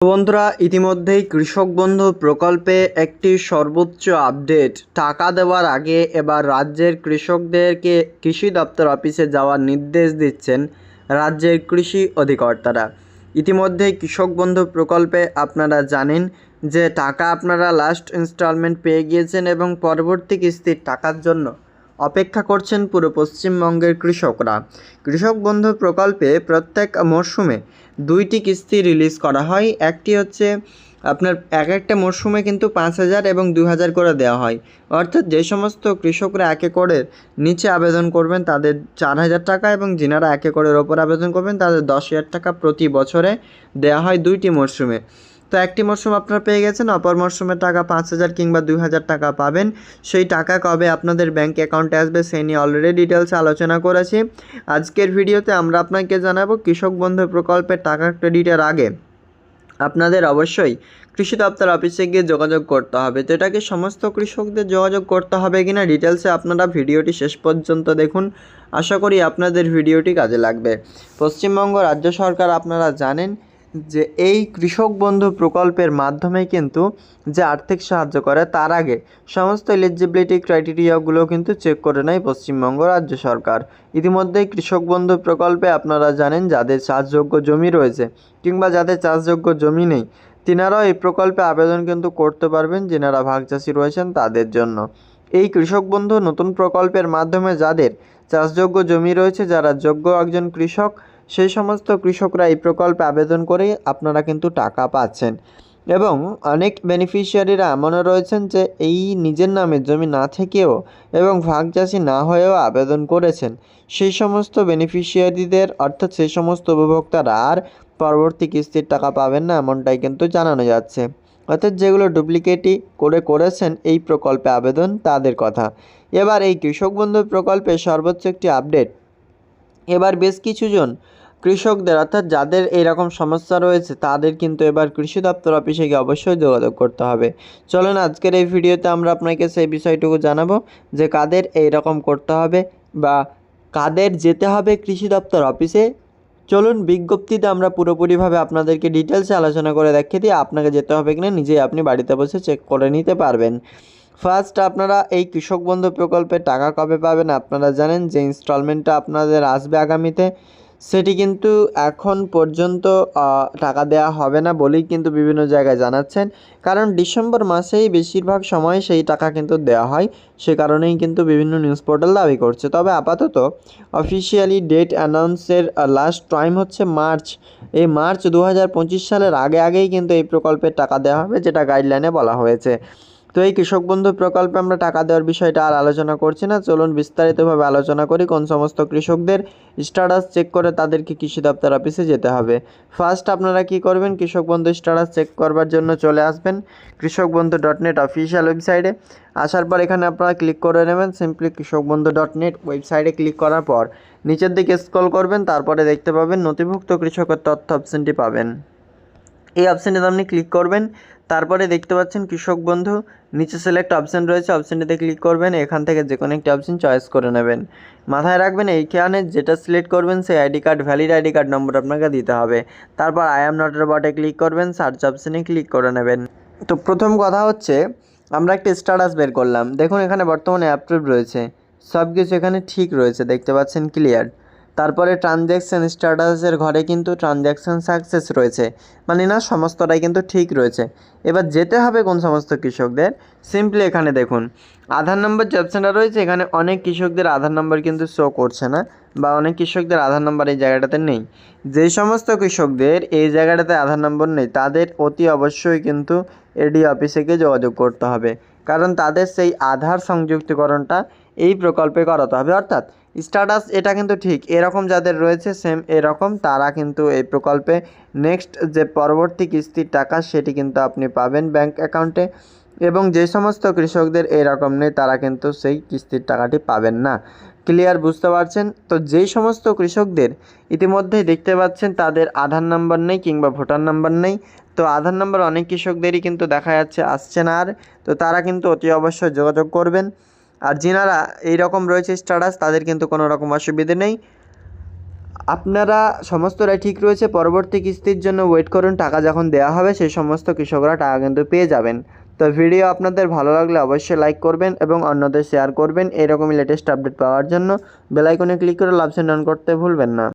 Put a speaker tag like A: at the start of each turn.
A: বন্ধুরা, ইতিমধ্যেই কৃষক বন্ধু প্রকল্পে একটি সর্বোচ্চ আপডেট টাকা দেওয়ার আগে এবার রাজ্যের কৃষকদেরকে কৃষি দপ্তর অফিসে যাওয়ার নির্দেশ দিচ্ছেন রাজ্যের কৃষি অধিকর্তারা। ইতিমধ্যেই কৃষক বন্ধু প্রকল্পে আপনারা জানেন যে টাকা আপনারা লাস্ট ইনস্টলমেন্ট পেয়ে গিয়েছেন এবং পরবর্তী কিস্তির টাকার জন্য অপেক্ষা করছেন পুরো পশ্চিমবঙ্গের কৃষকরা। কৃষক বন্ধু প্রকল্পে প্রত্যেক মরশুমে দুইটি কিস্তি রিলিজ করা হয়। একটি হচ্ছে আপনার এক একটা মরশুমে কিন্তু পাঁচ হাজার এবং দু হাজার করে দেওয়া হয়। অর্থাৎ যে সমস্ত কৃষকরা এক একরের নিচে আবেদন করবেন তাদের চার হাজার টাকা এবং যিনারা এক একরের ওপর আবেদন করবেন তাদের দশ হাজার টাকা প্রতি বছরে দেওয়া হয় দুইটি মরশুমে। তো একটি মরশুম আপনারা পেয়ে গেছেন, অপর মরশুমের টাকা পাঁচ হাজার কিংবা দুই হাজার টাকা পাবেন। সেই টাকা কবে আপনাদের ব্যাঙ্ক অ্যাকাউন্টে আসবে সেই নিয়ে অলরেডি ডিটেলসে আলোচনা করেছি। আজকের ভিডিওতে আমরা আপনাকে জানাব কৃষক বন্ধু প্রকল্পের টাকা ক্রেডিটের আগে। আপনাদের অবশ্যই কৃষি দপ্তর অফিসে গিয়ে যোগাযোগ করতে হবে। তো এটাকে সমস্ত কৃষকদের যোগাযোগ করতে হবে কিনা ডিটেলসে আপনারা ভিডিওটি শেষ পর্যন্ত দেখুন। আশা করি আপনাদের ভিডিওটি কাজে লাগবে। পশ্চিমবঙ্গ রাজ্য সরকার আপনারা জানেন যে এই কৃষক বন্ধু প্রকল্পের মাধ্যমে কিন্তু যে আর্থিক সাহায্য করে তার আগে সমস্ত এলিজিবিলিটি ক্রাইটেরিয়াগুলো কিন্তু চেক করে নেয় পশ্চিমবঙ্গ রাজ্য সরকার। ইতিমধ্যেই কৃষক বন্ধু প্রকল্পে আপনারা জানেন যাদের চাষযোগ্য জমি রয়েছে কিংবা যাদের চাষযোগ্য জমি নেই, তিনারাও এই প্রকল্পে আবেদন কিন্তু করতে পারবেন যেনারা ভাগ চাষি রয়েছেন তাদের জন্য। এই কৃষক বন্ধু নতুন প্রকল্পের মাধ্যমে যাদের চাষযোগ্য জমি রয়েছে, যারা যোগ্য একজন কৃষক সেই সমস্ত কৃষকরা এই প্রকল্পে আবেদন করে আপনারা কিন্তু টাকা পাচ্ছেন। এবং অনেক বেনিফিশিয়ারিরা এমনও রয়েছেন যে এই নিজের নামে জমি না থেকেও এবং ভাগ চাষি না হয়েও আবেদন করেছেন। সেই সমস্ত বেনিফিশিয়ারিদের অর্থাৎ সেই সমস্ত উপভোক্তারা আর পরবর্তী কিস্তির টাকা পাবেন না এমনটাই কিন্তু জানানো যাচ্ছে। অর্থাৎ যেগুলো ডুপ্লিকেটই করে করেছেন এই প্রকল্পে আবেদন, তাদের কথা। এবার এই কৃষক বন্ধু প্রকল্পে সর্বোচ্চ একটি আপডেট এবার বেশ কিছুজন কৃষকদের, অর্থাৎ যাদের এইরকম সমস্যা রয়েছে, তাদের কিন্তু এবার কৃষি দপ্তর অফিসে গিয়ে অবশ্যই যোগাযোগ করতে হবে। চলুন আজকের এই ভিডিওতে আমরা আপনাকে সেই বিষয়টুকু জানাব যে কাদের এই রকম করতে হবে বা কাদের যেতে হবে কৃষি দপ্তর অফিসে। চলুন বিজ্ঞপ্তিতে আমরা পুরোপুরিভাবে আপনাদেরকে ডিটেলসে আলোচনা করে দেখিয়ে দিই, আপনাকে যেতে হবে কিনা, নিজেই আপনি বাড়িতে বসে চেক করে নিতে পারবেন। ফার্স্ট আপনারা এই কৃষক বন্ধু প্রকল্পের টাকা কবে পাবেন? আপনারা জানেন যে ইনস্টলমেন্টটা আপনাদের আসবে আগামীতে। সেটি কিন্তু এখন পর্যন্ত টাকা দেওয়া হবে না বলেই কিন্তু বিভিন্ন জায়গায় জানাচ্ছেন। কারণ ডিসেম্বর মাসেই বেশিরভাগ সময় সেই টাকা কিন্তু দেওয়া হয়। সে কারণেই কিন্তু বিভিন্ন নিউজ পোর্টাল দাবি করছে। তবে আপাতত অফিসিয়ালি ডেট অ্যানাউন্সের লাস্ট টাইম হচ্ছে মার্চ। এই মার্চ দু হাজার পঁচিশ সালের আগে আগেই কিন্তু এই প্রকল্পের টাকা দেওয়া হবে, যেটা গাইডলাইনে বলা হয়েছে। তো এই কৃষক বন্ধু প্রকল্পে আমরা টাকা দেওয়ার বিষয়টা আর আলোচনা করছি না। চলুন বিস্তারিতভাবে আলোচনা করি, কোন সমস্ত কৃষকদের স্ট্যাটাস চেক করে তাদেরকে কৃষি দপ্তর অফিসে যেতে হবে। ফার্স্ট আপনারা কি করবেন? কৃষক বন্ধু স্ট্যাটাস চেক করবার জন্য চলে আসবেন কৃষক বন্ধু ডট নেট অফিসিয়াল ওয়েবসাইটে আসার পর এখানে আপনারা ক্লিক করে নেবেন সিম্পলি কৃষক বন্ধু ডট নেট ওয়েবসাইটে ক্লিক করার পর নিচের দিকে স্ক্রল করবেন, তারপরে দেখতে পাবেন নথিভুক্ত কৃষকের তথ্য অপশানটি পাবেন। এই অপশানটিতে আপনি ক্লিক করবেন তারপরে দেখতে পাচ্ছেন কৃষক বন্ধু, নিচে সিলেক্ট অপশান রয়েছে অপশানটিতে ক্লিক করবেন, এখান থেকে যে কোনো একটি অপশান চয়েস করে নেবেন। মাথায় রাখবেন এইখানে যেটা সিলেক্ট করবেন, সেই ID card valid ID card number আপনাকে দিতে হবে। তারপর আই এম নটের বটে ক্লিক করবেন সার্চ অপশানে ক্লিক করে নেবেন। তো প্রথম কথা হচ্ছে, আমরা একটা স্ট্যাটাস বের করলাম। দেখুন এখানে বর্তমানে অ্যাপ্রুভ রয়েছে। সব কিছু এখানে ঠিক রয়েছে, দেখতে পাচ্ছেন ক্লিয়ার তারপরে ট্রানজ্যাকশান স্ট্যাটাসের ঘরে কিন্তু ট্রানজ্যাকশান সাকসেস রয়েছে। মানে না, সমস্তটাই কিন্তু ঠিক রয়েছে। এবার যেতে হবে কোন সমস্ত কৃষকদের? সিম্পলি এখানে দেখুন। আধার নম্বর যে অপশানটা রয়েছে, এখানে অনেক কৃষকদের আধার নম্বর কিন্তু শো করছে না, বা অনেক কৃষকদের আধার নম্বর এই জায়গাটাতে নেই। যেই সমস্ত কৃষকদের এই জায়গাটাতে আধার নম্বর নেই, তাদের অতি অবশ্যই কিন্তু এডি অফিসে গিয়ে যোগাযোগ করতে হবে। কারণ তাদের সেই আধার সংযুক্তিকরণটা এই প্রকল্পে করাতে হবে। অর্থাৎ স্ট্যাটাস এটা কিন্তু ঠিক। এরকম যাদের রয়েছে সেম এরকম, তারা কিন্তু এই প্রকল্পে নেক্সট যে পরবর্তী কিস্তির টাকা, সেটি কিন্তু আপনি পাবেন ব্যাংক অ্যাকাউন্টে এবং যে সমস্ত কৃষকদের এরকম নেই, তারা কিন্তু সেই কিস্তির টাকাটি পাবেন না। ক্লিয়ার বুঝতে পারছেন? তো যেই সমস্ত কৃষকদের ইতিমধ্যেই দেখতে পাচ্ছেন, তাদের আধার নাম্বার নেই কিংবা ভোটার নাম্বার নেই। তো আধার নাম্বার অনেক কৃষকদেরই কিন্তু দেখা যাচ্ছে, আসছে না আর। তো তারা কিন্তু অতি অবশ্যই যোগাযোগ করবেন। আর যেনারা এই রকম রয়েছে স্ট্যাটাস, তাদের কিন্তু কোনো রকম অসুবিধে নেই। আপনারা সমস্তটাই ঠিক রয়েছে, পরবর্তী কিস্তির জন্য ওয়েট করুন, টাকা যখন দেওয়া হবে, সেই সমস্ত কৃষকরা টাকা কিন্তু পেয়ে যাবেন। তো ভিডিও আপনাদের ভালো লাগলে অবশ্যই লাইক করবেন এবং অন্যদের শেয়ার করবেন। এরকমই লেটেস্ট আপডেট পাওয়ার জন্য বেলাইকনে ক্লিক করে লাভ সেন্ড অন করতে ভুলবেন না।